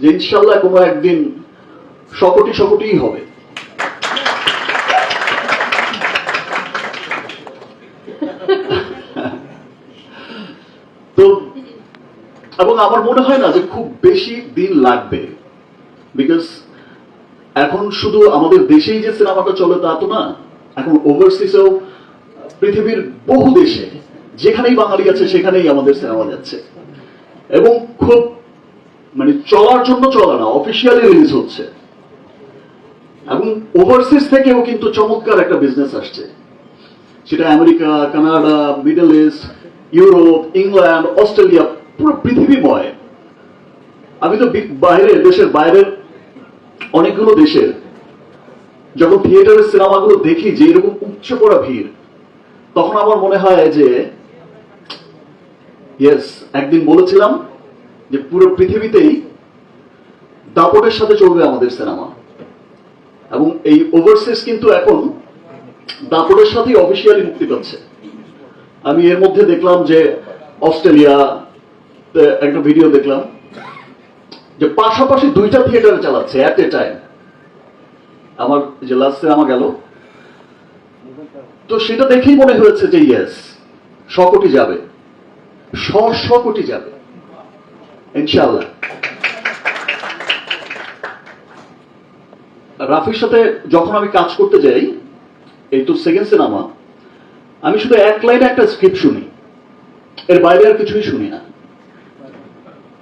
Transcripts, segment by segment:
যে ইনশাল্লাহ কোনো একদিন শকটি শকটিই হবে। তো, এবং আমার মনে হয় না যে খুব বেশি দিন লাগবে। বিকজ এখন শুধু আমাদের দেশেই যে সিনেমাটা চলে তা তো না, এখন ওভারসিসেও পৃথিবীর বহু দেশে, যেখানেই বাঙালি আছে, সেখানেই আমাদের সিনেমা যাচ্ছে। এবং খুব মানে চলার জন্য চলে না অফিসিয়ালি রিলিজ হচ্ছে। এবং ওভারসিজ থেকেও কিন্তু চমৎকার একটা বিজনেস আসছে। সেটা America, Canada Middle East Europe, England, Australia, পুরো পৃথিবীময়। আমি তো বাইরে, দেশের বাইরের অনেকগুলো দেশের, যখন থিয়েটারের সিনেমাগুলো দেখি, যে এরকম উচ্চ পড়া ভিড়, তখন আমার মনে হয় যে ইয়েস একদিন বলেছিলাম যে পুরো পৃথিবীতেই দাপটের সাথে চলবে আমাদের সিনেমা। এবং এই ওভারসিজ কিন্তু এখন দাপটের সাথেই অফিসিয়ালি মুক্তি পাচ্ছে। আমি এর মধ্যে দেখলাম যে অস্ট্রেলিয়া একটা ভিডিও দেখলাম যে পাশাপাশি দুইটা থিয়েটারে চালাচ্ছে অ্যাট এ টাইম আমার যে লাস্ট সিনেমা গেল, তো সেটা দেখেই মনে হয়েছে যে ইয়েস কোটি যাবে। শ কোটি যাবে। ইনশাল্লাহ রাফির সাথে যখন আমি কাজ করতে যাই, এই তো সেকেন্ড সিনেমা আমি শুধু এক লাইনে একটা স্ক্রিপ্ট শুনি। এর বাইরে আর কিছুই শুনি না।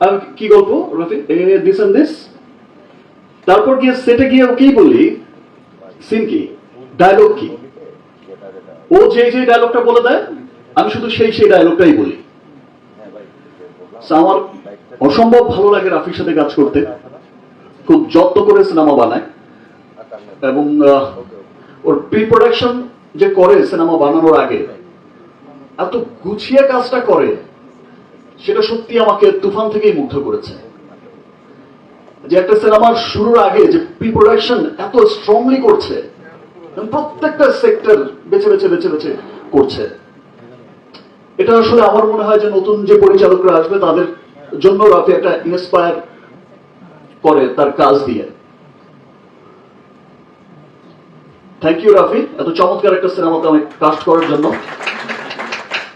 আমি কি গল্প, রাফি? দিস অ্যান্ড দিস তারপর গিয়ে সেটে গিয়ে ওকেই বললি সিন কি? ডায়লগ কি? ও যে যে ডায়লগটা বলে দেয়, আমি শুধু সেই সেই ডায়লগটাই বলি। আমার অসম্ভব ভালো লাগে রাফির সাথে কাজ করতে। খুব যত্ন করে সিনেমা বানায়। এবং ওর প্রি প্রোডাকশন যে করে সিনেমা বানানোর আগে, এত গুছিয়ে কাজটা করে, সেটা সত্যি আমাকে তুফান থেকেই মুগ্ধ করেছে। যে একটা সিনেমার শুরুর আগে যে প্রি প্রোডাকশন এত স্ট্রংলি করছে প্রত্যেকটা সেক্টর বেছে বেছে বেছে বেছে করছে। এটা আসলে আমার মনে হয় যে নতুন যে পরিচালকরা আসবে তাদের জন্য রাফি একটা ইন্সপায়ার করে তার কাজ দিয়ে। Thank you Rafi. এত চমৎকার একটা সিনেমাতে আমি কাস্ট করার জন্য।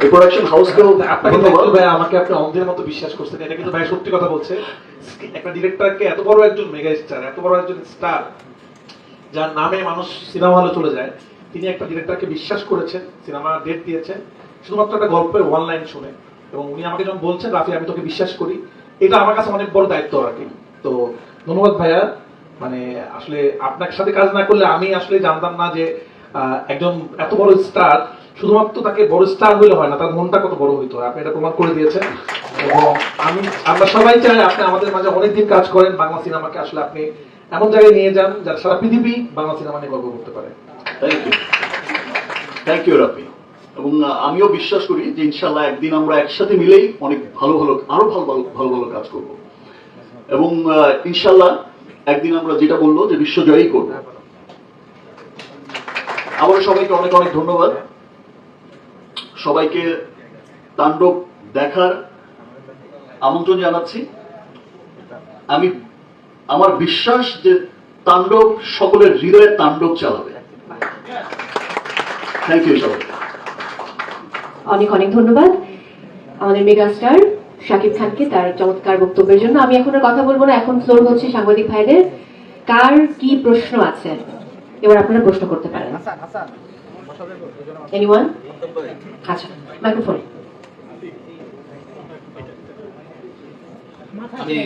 এই প্রোডাকশন হাউসকেও আপনাকে ধন্যবাদ। ভাই আমাকে আপনি অন্ধের মতো বিশ্বাস করছেন। এটা কিন্তু ভাই সত্যি কথা বলছে। একটা ডিরেক্টরকে এত বড় একজন মেগা স্টার এত বড় একজন স্টার যার নামে মানুষ সিনেমা হলে চলে যায় তিনি একটা ডিরেক্টরকে বিশ্বাস করেছেন সিনেমা ডেট দিয়েছেন। শুধুমাত্র একটা গল্পের ওয়ান লাইন শুনে। এবং উনি আমাকে যখন বলছেন, রাফি, আমি তোকে বিশ্বাস করি। এটা আমার কাছে অনেক বড় দায়িত্ব আর কি। তো ধন্যবাদ ভাইয়া। মানে আসলে আপনার সাথে কাজ না করলে আমি আসলে জানতাম না যে একজন এত বড় স্টার শুধুমাত্র তাকে বড় স্টার হইলে হয় না, তার মনটা কত বড় হইতো আপনি এটা প্রমাণ করে দিয়েছেন। এবং আমি, আমরা সবাই চাই আপনি আমাদের মাঝে অনেকদিন কাজ করেন, বাংলা সিনেমাকে আসলে আপনি এমন জায়গায় নিয়ে যান যার সারা পৃথিবী বাংলা সিনেমা নিয়ে গর্ব করতে পারে। Thank you thank you Rafi. এবং আমিও বিশ্বাস করি যে ইনশাল্লাহ একদিন আমরা একসাথে মিলেই অনেক ভালো ভালো, আরও ভালো ভালো ভালো ভালো কাজ করব। এবং ইনশাল্লাহ একদিন আমরা যেটা বলল যে বিশ্বজয়ী করব। আবার সবাইকে অনেক অনেক ধন্যবাদ। সবাইকে তাণ্ডব দেখার আমন্ত্রণ জানাচ্ছি। আমি, আমার বিশ্বাস যে তাণ্ডব সকলের হৃদয়ে তাণ্ডব চালাবে। থ্যাংক ইউ সবাই অনেক অনেক ধন্যবাদ। আমাদের মেগাস্টার শাকিব খানকে তার চমৎকার বক্তব্যের জন্য। আমি এখন আর কথা বলব না এখন ফ্লোর হচ্ছে সাংবাদিক ভাইদের। কার কি প্রশ্ন আছে? এবার আপনারা প্রশ্ন করতে পারেন। এনিওয়ান আচ্ছা মাইক্রোফোন আমি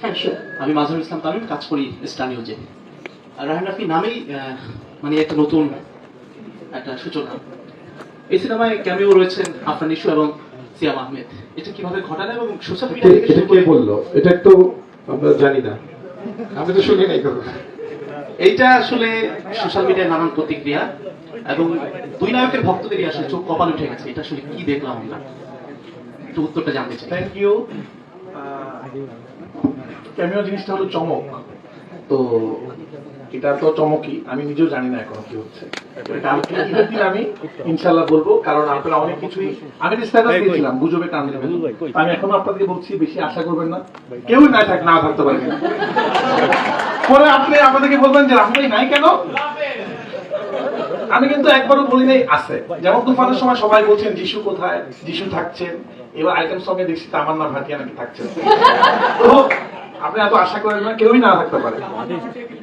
হ্যাঁ মাজহারুল ইসলাম তামিম কাজ করি স্টার নিউজে রাহান রাফি নামেই মানে একটা নতুন একটা সূচনা। এই সিনেমায় ক্যামিও রয়েছেন আফরান ইস্যু এবং সিয়াম আহমেদ। এটা কীভাবে ঘটানো এবং সোশ্যাল মিডিয়া এটা কে করে বলল? এটা তো আমরা জানি না। আমি তো শুনি নাই কখনো। এইটা আসলে সোশ্যাল মিডিয়ায় নানান প্রতিক্রিয়া এবং দুই নায়কের ভক্তদেরই আসলে চোখ কপাল উঠে গেছে। এটা আসলে কি দেখলাম আমরা? একটু উত্তরটা জানতে চাই। থ্যাংক ইউ ক্যামিও জিনিসটা হলো চমক। তো এটা তো চমকি আমি নিজেও জানি না এখনও কি হচ্ছে। দিন আমি ইনশাল্লাহ বলব কারণ আপনারা অনেক কিছুই আমি স্ট্যাটাস দিয়েছিলাম গুজবে কান দেবেন আমি এখনও আপনাদেরকে বলছি বেশি আশা করবেন না। কেউই নাই থাক না থাকতে পারবেন পরে আপনি আপনাদেরকে বলবেন যে আপনি নাই কেন? আমি কিন্তু একবারও বলি নাই আছে। যেমন তুফানের সময় সবাই বলছেন যিশু কোথায়? যিশু থাকছেন। এবার আইটেম সঙ্গে দেখছি তামান্না ভাটিয়া নাকি থাকছেন? তো আপনি এত আশা করেন না, কেউই না থাকতে পারে।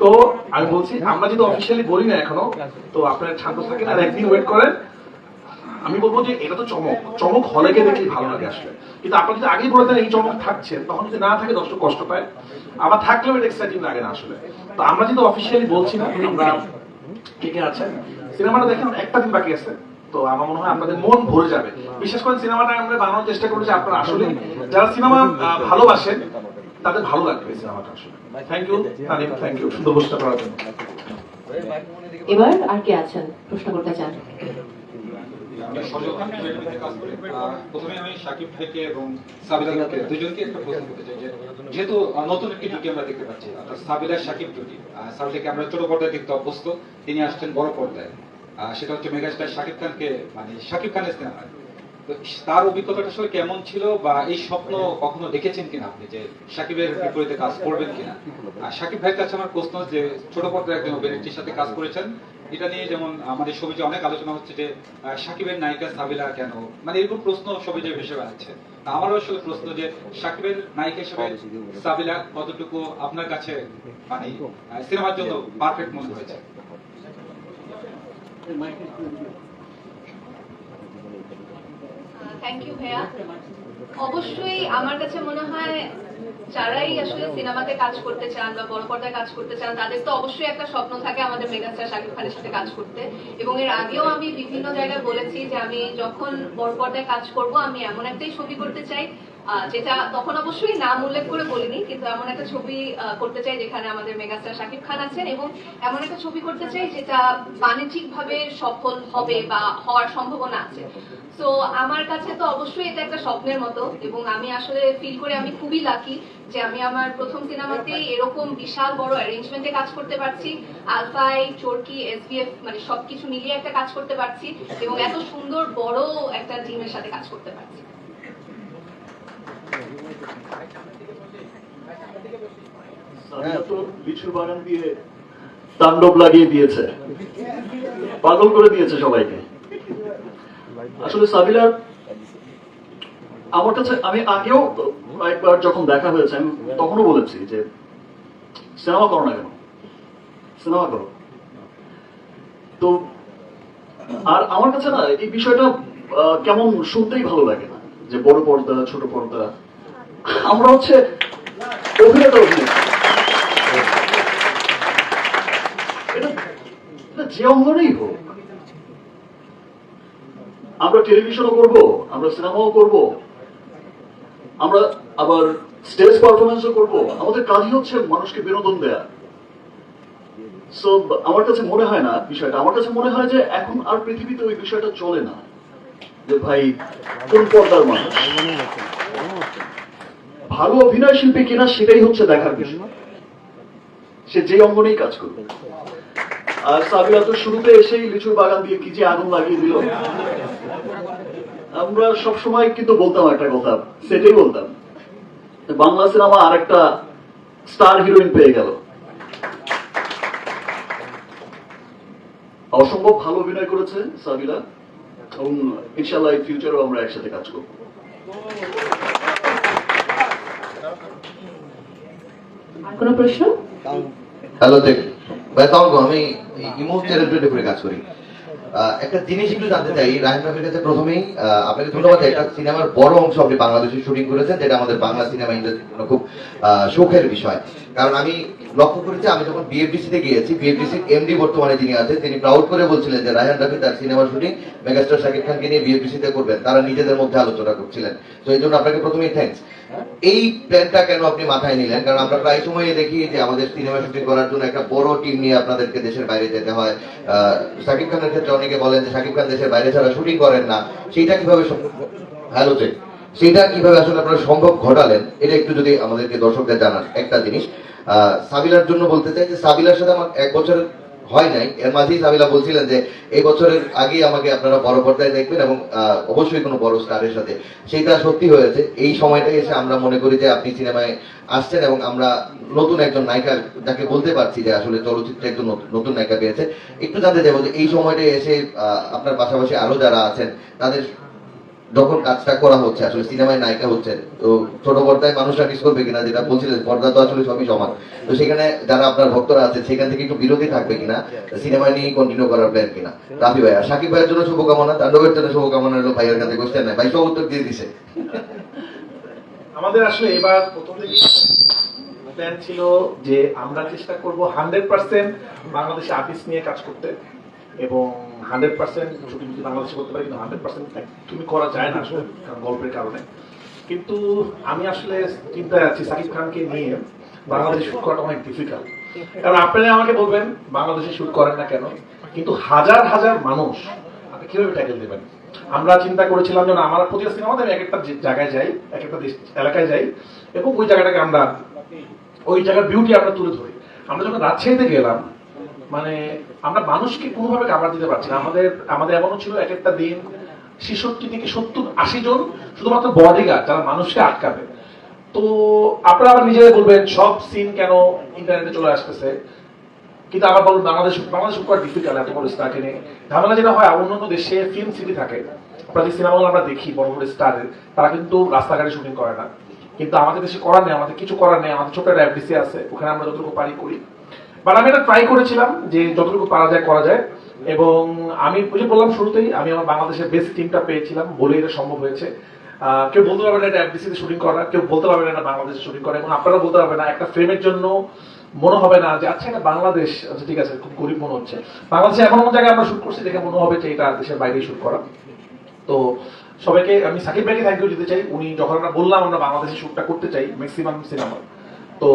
তো আমি বলছি, আমরা যদি অফিসিয়ালি বলি না এখনও, তো আপনারা শান্ত থাকেন আর একদিন ওয়েট করেন। আমি বলব যে এটা তো চমক। চমক হলে গিয়ে দেখলেই ভালো লাগে আসলে। কিন্তু আপনার যদি আগেই বলে দেন এই চমক থাকছে, তখন যদি না থাকে, দর্শক কষ্ট পায়। আবার থাকলেও এটা এক্সাইটিং লাগে না আসলে। তো আমরা যদি অফিসিয়ালি বলছি না, আমরা কে কে আছেন? সিনেমাটা দেখেন, একটা দিন বাকি আছে। তো আমার মনে হয় আপনাদের মন ভরে যাবে। বিশেষ করে সিনেমাটা আমরা বানানোর চেষ্টা করেছি, আপনারা আসলে যারা সিনেমা ভালোবাসেন তাদের ভালো লাগবে এই সিনেমাটা আসলে। Thank you Tanim thank you সুন্দর প্রশ্ন করার জন্য। এবার আর কে আছেন? প্রশ্ন করতে চান। আমরা সচেতন ক্রিয়েটিভিতে কাজ করি। আহ, প্রথমে আমি সাকিব ভাইকে এবং সাবিলাকে দুজনকে একটা প্রশ্ন করতে চাই যেহেতু নতুন একটি জুটি আমরা দেখতে পাচ্ছি অর্থাৎ সাবিলা সাকিব জুটি সাবিলাকে আমরা ছোট পর্দায় দেখতে অভ্যস্ত তিনি আসছেন বড় পর্দায়। সেটা হচ্ছে মেগাস্টার সাকিব খানকে মানে সাকিব খানের সিনেমায়। তো তার অভিজ্ঞতাটা আসলে কেমন ছিল বা এই স্বপ্ন কখনো দেখেছেন কিনা আপনি যে সাকিবের বিপরীতে কাজ করবেন কিনা? আর সাকিব ভাইয়ের কাছে আমার প্রশ্ন যে ছোট পর্দায় একজন অভিনেত্রীর সাথে কাজ করেছেন, এটা নিয়ে যেমন আমাদের সবিজে অনেক আলোচনা হচ্ছে যে সাকিবের নায়িকা সাবিলা কেন? মানে এরকম প্রশ্ন সবিজে ভেসে বেড়াচ্ছে। আমারও আসলে প্রশ্ন যে, সাকিবের নায়িকা হিসেবে সাবিলা কতটুকু আপনার কাছে মানে সিনেমার জন্য পারফেক্ট মনে হয়েছে? থ্যাংক ইউ ভাইয়া। অবশ্যই আমার কাছে মনে হয় যারাই আসলে সিনেমাতে কাজ করতে চান বা বড় পর্দায় কাজ করতে চান, তাদের তো অবশ্যই একটা স্বপ্ন থাকে আমাদের মেগাস্টার শাকিব খানের সাথে কাজ করতে। এবং এর আগেও আমি বিভিন্ন জায়গায় বলেছি যে আমি যখন বড় পর্দায় কাজ করব, আমি এমন একটাই ছবি করতে চাই যেটা তখন অবশ্যই নাম উল্লেখ করে বলিনি, কিন্তু এমন একটা ছবি করতে চাই যেখানে আমাদের মেগাস্টার শাকিব খান আছেন এবং এমন একটা ছবি করতে চাই যেটা বাণিজ্যিকভাবে সফল হবে বা হওয়ার সম্ভাবনা আছে। তো আমার কাছে তো অবশ্যই এটা একটা স্বপ্নের মতো এবং আমি আসলে ফিল করে আমি খুবই লাকি যে আমি আমার প্রথম সিনেমাতেই এরকম বিশাল বড় অ্যারেঞ্জমেন্টে কাজ করতে পারছি। আলফাই চোরকি এসবিএফ মানে সবকিছু মিলিয়ে একটা কাজ করতে পারছি এবং এত সুন্দর বড় একটা টিমের সাথে কাজ করতে পারছি। লিচুর বাগান দিয়ে তাণ্ডব লাগিয়ে দিয়েছে। পাগল করে দিয়েছে সবাইকে। আসলে আমার কাছে আমি আগেও একবার যখন দেখা হয়েছে, আমি তখনও বলেছি যে, সিনেমা করো না কেন? সিনেমা করো। তো, আর আমার কাছে না, এই বিষয়টা কেমন শুনতেই ভালো লাগে না, যে বড় পর্দা, ছোট পর্দা। আমরা হচ্ছে অভিনেতা অভিনেতা যে অঙ্গনেই হোক। আমরা টেলিভিশনও করব, আমরা সিনেমাও করব, আমরা আবার স্টেজ পারফরমেন্সও করব। আমাদের কাজই হচ্ছে মানুষকে বিনোদন দেয়া। সো আমার কাছে মনে হয় না বিষয়টা। আমার কাছে মনে হয় যে এখন আর পৃথিবীতে ওই বিষয়টা চলে না। যে ভাই কোন পর্দার মানুষ? ভালো অভিনয় শিল্পী কিনা সেটাই হচ্ছে দেখার বিষয়। সে যে অঙ্গনেই কাজ করবে। আর সাবিরা তো শুরুতে এসেই লিচুর বাগান দিয়ে কি যে আগুন লাগিয়ে দিল। আমরা সব সময় কিন্তু বলতাম একটা কথা, সেটাই বলতাম। বাংলা সিনেমা আর একটা স্টার হিরোইন পেয়ে গেল। অসম্ভব ভালো অভিনয় করেছে সাবিরা এবং ইনশাল্লাহ ফিউচারও আমরা একসাথে কাজ করব। কোনো প্রশ্ন? হ্যালো দেখ আমি কাজ করি। একটা জিনিস একটু জানতে চাই। কাছে প্রথমেই আপনাকে ধন্যবাদ। একটা সিনেমার বড় অংশ আপনি বাংলাদেশে শুটিং করেছেন, যেটা আমাদের বাংলা সিনেমা ইন্ডাস্ট্রির খুব সুখের বিষয়। কারণ আমি লক্ষ্য করেছি, আমি যখন বিএফডিসি তে গিয়েছি বিএফডিসির এমডি বর্তমানে যিনি আছেন, তিনি প্রাউড করে বলছিলেন যে রায়হান রাফি তার সিনেমার শুটিং মেগাস্টার শাকিব খানকে নিয়ে বিএফডিসি তে করবেন। তারা নিজেদের মধ্যে আলোচনা করছিলেন। তো এই জন্য আপনাকে প্রথমেই থ্যাঙ্কস এই প্ল্যানটা কেন আপনি মাথায় নিলেন? কারণ আমরা প্রায় সময় দেখি যে আমাদের সিনেমা শুটিং করার জন্য একটা বড় টিম নিয়ে আপনাদেরকে দেশের বাইরে যেতে হয়। শাকিব খানের ক্ষেত্রে অনেকে বলেন যে শাকিব খান দেশের বাইরে ছাড়া শুটিং করেন না। সেইটা কীভাবে হ্যালো সেটা কীভাবে আসলে আপনারা সম্ভব ঘটালেন? এটা একটু যদি আমাদেরকে দর্শকদের জানান। একটা জিনিস সাবিলার জন্য বলতে চাই যে সাবিলার সাথে আমার এক বছর হয় নাই। এর মাঝেই সাবিলা বলছিলেন যে, এই বছরের আগেই আমাকে আপনারা বড় পর্দায় দেখবেন এবং অবশ্যই কোনো বড় স্টারের সাথে। সেইটা সত্যি হয়েছে। এই সময়টাই এসে আমরা মনে করি যে আপনি সিনেমায় আসছেন এবং আমরা নতুন একজন নায়িকা, যাকে বলতে পারছি যে আসলে চলচ্চিত্রে একজন নতুন- নায়িকা পেয়েছে। একটু জানতে চাইব যে এই সময়টায় এসে আপনার পাশাপাশি আরও যারা আছেন, তাদের যখন কাজটা করা হচ্ছে, আসলে সিনেমায় নায়িকা হচ্ছেন, তো ছোট পর্দায় মানুষরা মিস করবে কিনা, যেটা বলছিলেন, পর্দা তো আসলে সবই সমান। তো সেখানে যারা আপনার ভক্তরা আছে, সেখান থেকে একটু বিরতি থাকবে কিনা সিনেমা নিয়ে কন্টিনিউ করার প্ল্যান কিনা। রাফি ভাইয়া, সাকিব ভাইয়ের জন্য শুভকামনা, তাণ্ডবের জন্য শুভকামনা হলো ভাইয়ের কাছে কোশ্চেন নাই, ভাই সব উত্তর দিয়ে দিছে। আমাদের আসলে এবার প্রথম থেকে প্ল্যান ছিল যে আমরা চেষ্টা করব হান্ড্রেড পার্সেন্ট বাংলাদেশে আর্টিস্ট নিয়ে কাজ করতে। এবং হান্ড্রেড পার্সেন্ট শুটিং যদি বাংলাদেশে করতে পারি, কিন্তু হান্ড্রেড পার্সেন্ট তুমি করা যায় না আসলে গল্পের কারণে। কিন্তু আমি আসলে চিন্তায় আছি সাকিব খানকে নিয়ে বাংলাদেশে শুট করাটা অনেক ডিফিকাল্ট কারণ আপনারা আমাকে বলবেন, বাংলাদেশে শুট করেন না কেন? কিন্তু হাজার হাজার মানুষ, আপনি কীভাবে ট্যাকেল দেবেন? আমরা চিন্তা করেছিলাম যে আমার প্রতিটা সিনেমাতে আমি এক একটা জায়গায় যাই, এক একটা দেশ এলাকায় যাই, এবং ওই জায়গাটাকে আমরা ওই জায়গার বিউটি আমরা তুলে ধরি। আমরা যখন রাজশাহীতে গেলাম মানে আমরা মানুষকে কোনোভাবে কাবার দিতে পারছি না। আমাদের আমাদের এমনও ছিল এক একটা দিন ছেষট্টি থেকে সত্তর, আশি জন শুধুমাত্র বডিগার্ড যারা মানুষকে আটকাবে। তো আপনারা আবার নিজেরাই বলবেন, সব সিন কেন ইন্টারনেটে চলে আসতেছে? কিন্তু আবার বলুন, বাংলাদেশ বাংলাদেশ খুব ডিফিকাল্ট এত বড় স্টারকে নিয়ে। ঝামেলা যেটা হয় অন্যান্য দেশে ফিল্ম সিটি থাকে। যে সিনেমাগুলো আমরা দেখি, বড় বড় স্টারের তারা কিন্তু রাস্তাঘাটে শুটিং করে না। কিন্তু আমাদের দেশে করার নেই, আমাদের কিছু করার নেই, আমাদের ছোট একটা এফডিসি আছে, ওখানে আমরা যতটুকু পারি করি। বাট আমি এটা ট্রাই করেছিলাম যে যতটুকু পারা যায়, করা যায়। এবং আমি যে বললাম শুরুতেই, আমি আমার বাংলাদেশের বেস্ট টিমটা পেয়েছিলাম বলে এটা সম্ভব হয়েছে। কেউ বলতে পারবে না এটা এফডিসিতে শুটিং করা, কেউ বলতে পারবে না বাংলাদেশে শুটিং করা, এবং আপনারা বলতে পারবে না, একটা ফ্রেমের জন্য মনে হবে না যে আচ্ছা এটা বাংলাদেশ আচ্ছা ঠিক আছে, খুব গরিব মনে হচ্ছে। বাংলাদেশে এমন এমন জায়গায় আমরা শুট করছি দেখে মনে হবে যে, এটা দেশের বাইরে শুট করা। তো সবাইকে, আমি সাকিব ভাইকে থ্যাংক ইউ দিতে চাই। উনি যখন আমরা বললাম আমরা বাংলাদেশে শুটটা করতে চাই ম্যাক্সিমাম সিনেমা তো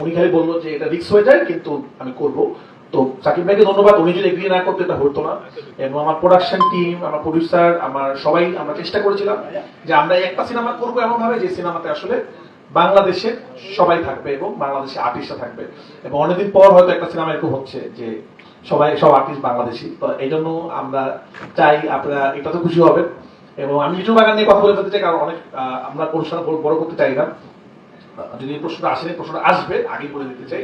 উনি খালি বলল যে এটা রিক্স হয়ে যায়, কিন্তু আমি করব। তো সাকিব ভাইকে ধন্যবাদ, উনি যদি এগ্রি না করতে, এটা হতো না। এবং আমার প্রোডাকশন টিম আমার প্রডিউসার আমার সবাই, আমরা চেষ্টা করেছিলাম যে আমরা একটা সিনেমা করব এমন ভাবে যে সিনেমাতে আসলে বাংলাদেশের সবাই থাকবে এবং বাংলাদেশে আর্টিস্টরা থাকবে। এবং অনেকদিন পর হয়তো একটা সিনেমা এরকম হচ্ছে যে সবাই, সব আর্টিস্ট বাংলাদেশি। তো এই জন্য আমরা চাই আপনারা, এটা তো খুশি হবেন। এবং আমি লিচু বাগান নিয়ে কথা বলে ফেলতে চাই, কারণ অনেক আমরা অনুষ্ঠান বড়- করতে চাই না। যদি প্রশ্নটা আসেনি প্রশ্নটা আসবে আগে বলে দিতে চাই।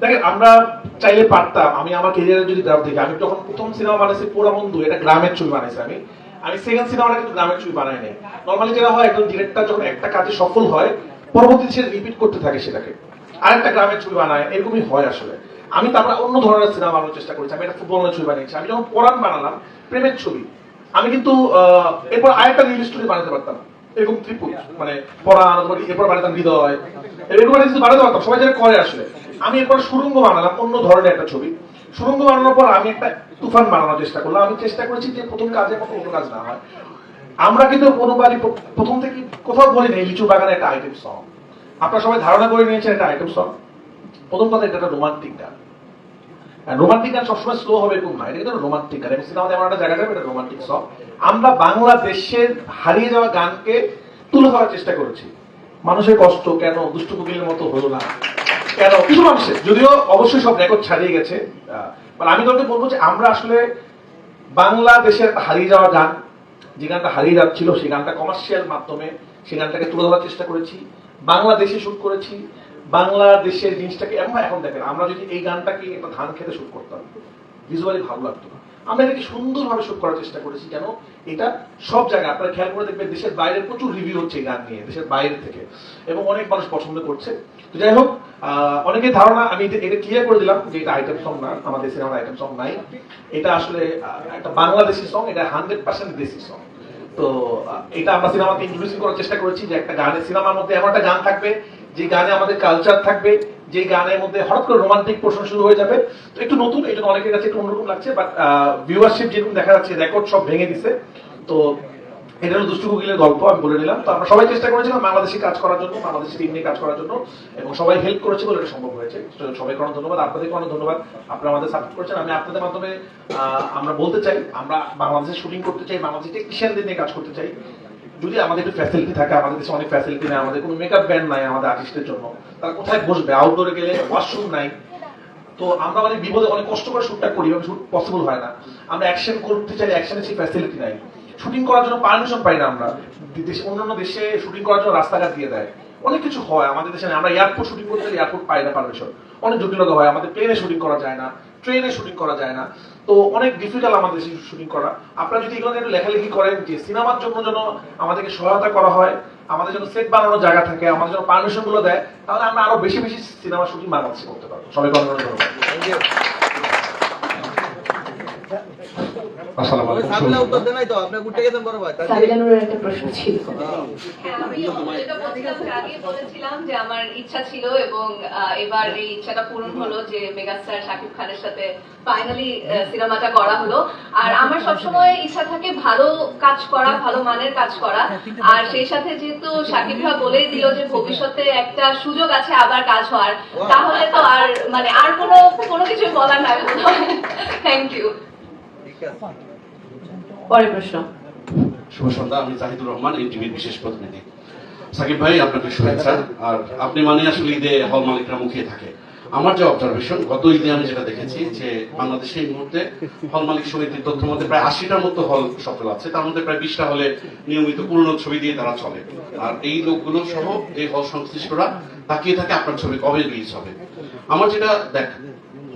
দেখেন, আমরা চাইলে পারতাম, আমি আমার কেরিয়ারে যদি গ্রাম থেকে আমি যখন প্রথম সিনেমা বানাইছি পোড়া বন্ধু এটা গ্রামের ছবি বানাইছি আমি। আমি সেকেন্ড সিনেমাটা কিন্তু গ্রামের ছবি বানাই নাই। নর্মালি যেটা হয়, একজন ডিরেক্টর যখন একটা কাজে সফল হয় পরবর্তীতে সে রিপিট করতে থাকে সেটাকে। আরেকটা গ্রামের ছবি বানায়, এরকমই হয় আসলে। আমি তারপর অন্য ধরনের সিনেমা বানানোর চেষ্টা করেছি, আমি একটা ফুটবলের ছবি বানিয়েছি। আমি যখন পরাণ বানালাম, প্রেমের ছবি, আমি কিন্তু এরপর আরেকটা রিল স্টোরি বানাতে পারতাম। এরকম ত্রিপুট মানে পরাণ এরপর বানাতাম হৃদয়। এরকম একটা কিছু বানাতে পারতাম সবাই যেটা করে আসলে আমি এরপর সুরঙ্গ বানালাম, অন্য ধরনের একটা ছবি। সুরঙ্গ বানানোর পর আমি একটা তুফান বানানোর চেষ্টা করলাম। আমি চেষ্টা করেছি যে প্রথম কাজের মতো অন্য কাজ না হয়। আমরা কিন্তু কোনোবারই প্র- প্রথম থেকে কোথাও বলি নেই লিচু বাগানে একটা আইটেম সং আপনারা সবাই ধারণা করে নিয়েছেন একটা আইটেম সং প্রথম কথা, এটা একটা রোমান্টিক গান রোমান্টিক গান সবসময় স্লো হবে এরকম না এটা কিন্তু রোমান্টিক গান এবং সিনেমাতে এমন একটা জায়গা যাবে এটা রোমান্টিক সং আমরা বাংলাদেশের হারিয়ে যাওয়া গানকে তুলে ধরার চেষ্টা করেছি। মানুষের কষ্ট কেন? দুষ্টু কুকিলের মতো হলো না। কেন? কিছু মানুষের। যদিও অবশ্যই সব রেকর্ড ছাড়িয়ে গেছে। মানে আমি তোকে বলব যে আমরা আসলে বাংলাদেশের হারিয়ে যাওয়া গান, যে গানটা হারিয়ে যাচ্ছিল, সেই গানটা কমার্শিয়াল মাধ্যমে, সেই গানটাকে তুলে ধরার চেষ্টা করেছি। বাংলাদেশে শুট করেছি। বাংলাদেশের জিনিসটাকে এমন এখন দেখেন আমরা যদি এই গানটাকে একটা ধান খেতে শুট করতাম ভিজুয়ালি ভালো লাগতো। না আমরা এটাকে সুন্দরভাবে শুট করার চেষ্টা করেছি কেন? এটা সব জায়গায় আপনারা খেয়াল করে দেখবেন দেশের বাইরে প্রচুর রিভিউ হচ্ছে এই গান নিয়ে দেশের বাইরে থেকে। এবং অনেক মানুষ পছন্দ করছে। তো যাই হোক আহ, অনেকের ধারণা আমি এটা- ক্লিয়ার করে দিলাম যে এটা আইটেম সং না আমাদের সিনেমার আইটেম সং নাই। এটা আসলে একটা বাংলাদেশি সং এটা হান্ড্রেড পার্সেন্ট দেশি সং তো এটা আমরা সিনেমাতে ইন্ট্রোডিউস করার চেষ্টা করেছি যে একটা গানের সিনেমার মধ্যে এমন একটা গান থাকবে যে গানে আমাদের কালচার থাকবে, যে গানের মধ্যে হঠাৎ করে রোমান্টিক পোর্শন শুরু হয়ে যাবে। তো একটু নতুন জন্য অনেকের কাছে একটু অন্যরকম লাগছে বাট ভিউয়ারশিপ যেরকম দেখা যাচ্ছে রেকর্ড সব ভেঙে দিছে। তো এটা হলো দুষ্টু কুকিলের গল্প, আমি বলে নিলাম। তো আমরা সবাই চেষ্টা করেছিলাম বাংলাদেশি কাজ করার জন্য, বাংলাদেশি টিম নিয়ে কাজ করার জন্য, এবং সবাই হেল্প করেছে বলে এটা সম্ভব হয়েছে। সবাইকে অনেক ধন্যবাদ আপনাদেরকে অনেক ধন্যবাদ, আপনারা আমাদের সাপোর্ট করেছেন। আমি আপনাদের মাধ্যমে আমরা বলতে চাই, আমরা বাংলাদেশে শুটিং করতে চাই, বাংলাদেশি টেকনিশিয়ানদের নিয়ে কাজ করতে চাই। যদি আমাদের একটু ফ্যাসিলিটি থাকে, আমাদের দেশে অনেক ফ্যাসিলিটি নাই, আমাদের কোনো মেকআপ ব্যান্ড নাই আমাদের আর্টিস্টের জন্য, তারা কোথায় বসবে? আউটডোরে গেলে ওয়াশরুম নাই। তো আমরা অনেক বিপদে অনেক কষ্ট করে শুটটা করি শুট পসিবল হয় না। আমরা অ্যাকশন করতে চাইলে অ্যাকশনের সেই ফ্যাসিলিটি নাই। শুটিং করার জন্য পারমিশন পাই না আমরা। দেশে অন্যান্য দেশে শুটিং করার জন্য রাস্তাঘাট দিয়ে দেয়। অনেক কিছু হয় আমাদের দেশে আমরা এয়ারপোর্ট শুটিং করতে এয়ারপোর্ট পাই না পারমিশন অনেক জটিলতা হয়। আমাদের প্লেনে শুটিং করা যায় না। ট্রেনে শুটিং করা যায় না। তো অনেক ডিফিকাল্ট আমাদের শুটিং করা। আপনারা যদি এগুলো একটু লেখালেখি করেন যে সিনেমার জন্য যেন আমাদেরকে সহায়তা করা হয়, আমাদের জন্য সেট বানানোর জায়গা থাকে, আমাদের জন্য পারমিশনগুলো দেয়, তাহলে আমরা আরও বেশি বেশি সিনেমা শুটিং বাংলাদেশে করতে পারব। অনেক ধন্যবাদ। আসসালামু আলাইকুম সামনে উত্তর দেন নাই তো আপনি উঠে গেছেন বড় ভাই সাবিলা নুরের একটা প্রশ্ন ছিল। আমি যেটা আগে বলেছিলাম যে আমার ইচ্ছা ছিল এবং এবার এই ইচ্ছাটা পূরণ হলো যে মেগাস্টার শাকিব খানের সাথে ফাইনালি সিনেমাটা করা হলো। আর আমার সবসময় ইচ্ছা থাকে ভালো কাজ করা ভালো মানের কাজ করা। আর সেই সাথে যেহেতু শাকিব ভাই বলেই দিল যে ভবিষ্যতে একটা সুযোগ আছে আবার কাজ হওয়ার তাহলে তো আর মানে আর কোনো কোনো কিছু বলার নাই। থ্যাংক ইউ পরের প্রশ্ন। শুভ সন্ধ্যা, আমি জাহিদুর রহমান, এনটিভির বিশেষ প্রতিনিধি। সাকিব ভাই, আপনাকে শুভেচ্ছা। আর আপনি মানে আসলে ঈদে হল মালিকরা মুখিয়ে থাকে। আমার যে অবজারভেশন গত ঈদে আমি যেটা দেখেছি যে বাংলাদেশে এই মুহূর্তে হল মালিক সমিতির তথ্য মধ্যে প্রায় আশিটার মতো হল সফল আছে। তার মধ্যে প্রায় বিশটা হলে নিয়মিত পুরনো ছবি দিয়ে তারা চলে। আর এই লোকগুলো সহ এই হল সংশ্লিষ্টরা তাকিয়ে থাকে আপনার ছবি কবে রিলিজ হবে। আমার যেটা দেখ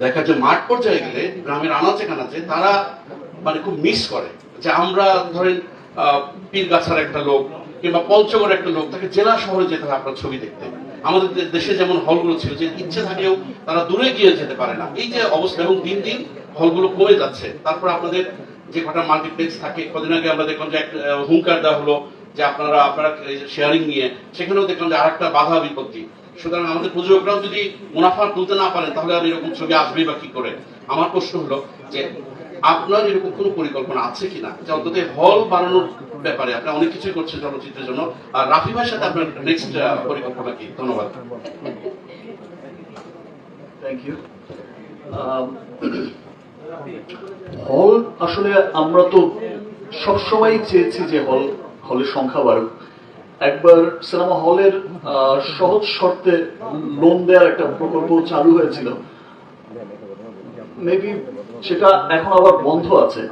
দেখা যে মাঠ পর্যায়ে গেলে, গ্রামের আনাচে কানাচে তারা মানে খুব মিস করে যে আমরা ধরেন পীরগাছার একটা লোক কিংবা পঞ্চগড়ের একটা লোক তাকে জেলা শহরে যেতে হয় আপনার ছবি দেখতে। আমাদের দেশে যেমন হলগুলো ছিল যে ইচ্ছে থাকলেও তারা দূরে গিয়ে যেতে পারে না। এই যে অবস্থা এবং দিন দিন হলগুলো কমে যাচ্ছে। তারপর আপনাদের যে কটা মাল্টিপ্লেক্স থাকে কদিন আগে আমরা দেখলাম যে একটা আহ, হুঙ্কার দেওয়া হলো যে আপনারা আপনারা শেয়ারিং নিয়ে সেখানেও দেখলাম যে আরেকটা বাধা বিপত্তি। সুতরাং আমাদের প্রযোজকরাও যদি মুনাফা তুলতে না পারেন তাহলে আর এরকম ছবি আসবেই বা কি করে? আমার প্রশ্ন হলো যে আপনার এরকম কোনো পরিকল্পনা আছে কিনা? যে অন্তত হল বানানোর ব্যাপারে আপনি অনেক কিছুই করছেন চলচ্চিত্রের জন্য। আর রাফি ভাইয়ের সাথে আপনার নেক্সট পরিকল্পনা কি? ধন্যবাদ। থ্যাংক ইউ হল আসলে আমরা তো সবসময় চেয়েছি যে হল, হলের সংখ্যা বাড়ুক। একবার সিনেমা হলের সহজ শর্তে লোন দেওয়ার একটা প্রকল্প চালু হয়েছিল। মেবি সেটা এখন আবার বন্ধ আছে।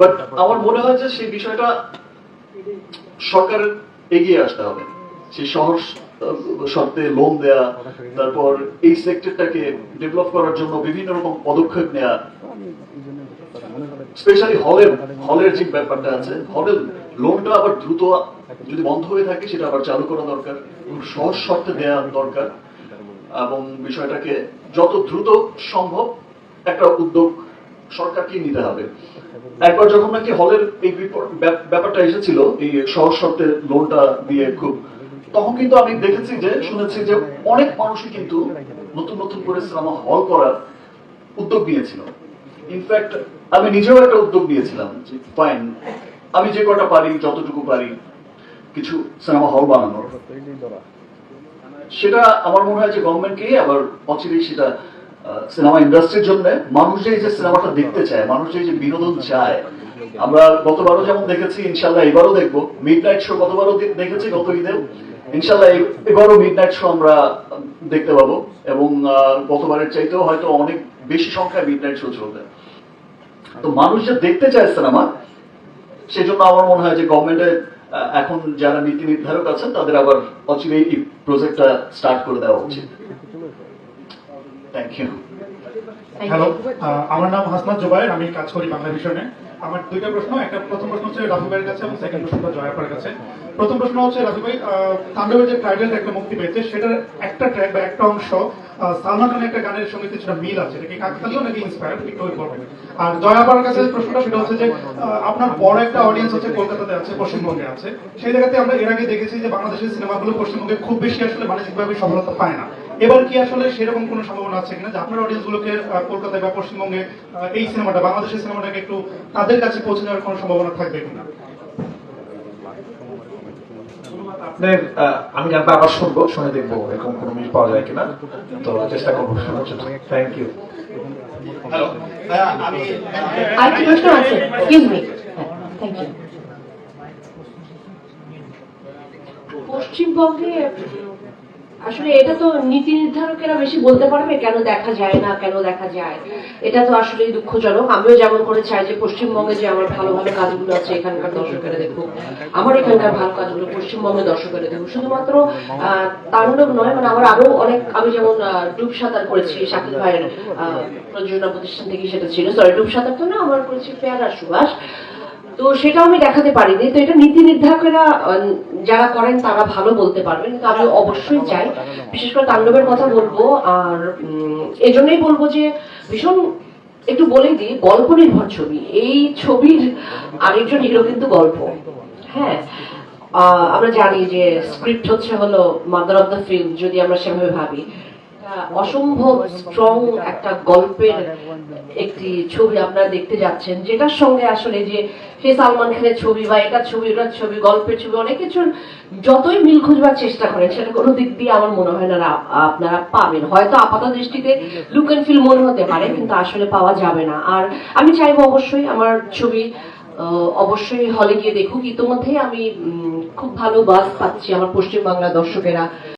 বাট আমার মনে হয় যে সেই বিষয়টা সরকারের এগিয়ে আসতে হবে। সেই শহর শর্তে লোন দেয়া, তারপর এই সেক্টরটাকে ডেভেলপ করার জন্য বিভিন্ন রকম পদক্ষেপ নেয়া। স্পেশালি হলের হলের যে ব্যাপারটা আছে, হলের লোনটা আবার দ্রুত যদি বন্ধ হয়ে থাকে, সেটা আবার চালু করা দরকার। এবং সহজ শর্তে দেওয়া দরকার। এবং বিষয়টাকে যত দ্রুত সম্ভব একটা উদ্যোগ সরকারকে নিতে হবে। একবার যখন নাকি হলের এই ব্যাপারটা এসেছিল, এই সহজ শর্তে লোনটা দিয়ে খুব, তখন কিন্তু আমি দেখেছি যে, শুনেছি যে অনেক মানুষই কিন্তু নতুন নতুন করে সিনেমা হল করার উদ্যোগ নিয়েছিল। ইনফ্যাক্ট আমি নিজেও একটা উদ্যোগ নিয়েছিলাম ফাইন আমি যে কটা পারি, যতটুকু পারি, কিছু সিনেমা হল বানানোর। সেটা আমার মনে হয় যে গভর্নমেন্টকেই আবার অচিরেই সেটা সিনেমা ইন্ডাস্ট্রির জন্য মানুষ যে যে সিনেমাটা দেখতে চায়, মানুষ যে বিনোদন চায়, আমরা গতবারও যেমন দেখেছি, ইনশাল্লাহ এবারও দেখব। মিড নাইট শো গতবারও দেখেছি গত ঈদে। ইনশাল্লাহ এবারও মিড নাইট শো আমরা দেখতে পাবো এবং গতবারের চাইতেও হয়তো অনেক বেশি সংখ্যায় মিড নাইট শো চলবে। তো মানুষ যে দেখতে চায় সিনেমা সেজন্য আমার মনে হয় যে গভর্নমেন্টের এখন যারা নীতি নির্ধারক আছেন, তাদের আবার অচিরেই এই প্রজেক্টটা স্টার্ট করে দেওয়া উচিত। থ্যাংক ইউ হ্যালো আমার নাম হাসনাত জোবায়ের, আমি কাজ করি বাংলা ভিশনে আমার দুইটা প্রশ্ন, একটা প্রথম প্রশ্ন হচ্ছে রাফি ভাইয়ের কাছে এবং সেকেন্ড প্রশ্নটা জয়াপার কাছে। প্রথম প্রশ্ন হচ্ছে রাফি ভাই তাণ্ডবের যে টাইটেলটা একটা মুক্তি পেয়েছে, সেটার একটা ট্র্যাক বা একটা অংশ সালমান খানের একটা গানের সঙ্গে কিছুটা মিল আছে। এটা কি কাকতালীয় নাকি একটু আর জয়াপার কাছে প্রশ্নটা, সেটা হচ্ছে যে আপনার বড় একটা অডিয়েন্স হচ্ছে কলকাতাতে আছে, পশ্চিমবঙ্গে আছে। সেই জায়গাতে আমরা এর আগে দেখেছি যে বাংলাদেশের সিনেমাগুলো পশ্চিমবঙ্গে খুব বেশি আসলে বাণিজ্যিকভাবে সফলতা পায় না। এবার কি আসলে সেরকম কোনো সম্ভাবনা আছে কিনা? যে আপনার অডিয়েন্সগুলোকে কলকাতায় বা পশ্চিমবঙ্গে এই সিনেমাটা বাংলাদেশের সিনেমাটাকে একটু তাদের কাছে পৌঁছে দেওয়ার কোনো সম্ভাবনা থাকবে কিনা? আপনার আমি গানটা আবার শুনব শুনে দেখব এরকম কোনো মিল পাওয়া যায় কিনা। তো চেষ্টা করব ইউ থ্যাংক ইউ পশ্চিমবঙ্গে আসলে এটা তো নীতি নির্ধারকেরা বেশি বলতে পারবে কেন দেখা যায় না, কেন দেখা যায়। এটা তো আসলে দুঃখজনক। আমিও যেমন করে চাই যে পশ্চিমবঙ্গে যে আমার ভালো ভালো কাজগুলো আছে, এখানকার দর্শকেরা দেখুক, আমার এখানকার ভালো কাজগুলো পশ্চিমবঙ্গে দর্শকেরা দেখুক। শুধুমাত্র তাণ্ডব নয় মানে আমার আরও অনেক, আমি যেমন ডুব সাঁতার করেছি, শাকিল ভাইয়ের প্রযোজনা প্রতিষ্ঠান থেকে সেটা ছিল। সরি ডুব সাঁতার তো না, আমার করেছি পেয়ারা সুভাষ। তো সেটা আমি দেখাতে পারিনি। তো এটা নীতি নির্ধারকেরা যারা করেন তারা ভালো বলতে পারবেন। কিন্তু আমি অবশ্যই চাই। বিশেষ করে তাণ্ডবের কথা বলব। আর এজন্যই বলব যে ভীষণ একটু বলে দিই, গল্প নির্ভর ছবি। এই ছবির আরেকজন হিরো কিন্তু গল্প। হ্যাঁ। আমরা জানি যে স্ক্রিপ্ট হচ্ছে হলো মাদার অফ দ্য ফিল্ম, যদি আমরা সেভাবে ভাবি। অসম্ভব স্ট্রং একটা গল্পের একটি ছবি আপনারা দেখতে যাচ্ছেন, যেটার সঙ্গে আসলে যে সে সালমান খানের ছবি বা এটার ছবি, ওটার ছবি, গল্পের ছবি, অনেক কিছুর যতই মিল খুঁজবার চেষ্টা করেন, সেটা কোনো দিক দিয়ে আমার মনে হয় না আপনারা পাবেন। হয়তো আপাত দৃষ্টিতে লুক অ্যান্ড ফিল মনে হতে পারে, কিন্তু আসলে পাওয়া যাবে না। আর আমি চাইব অবশ্যই আমার ছবি অবশ্যই হলে গিয়ে দেখুক। ইতোমধ্যেই আমি খুব ভালো বাস পাচ্ছি আমার পশ্চিমবাংলার দর্শকেরা।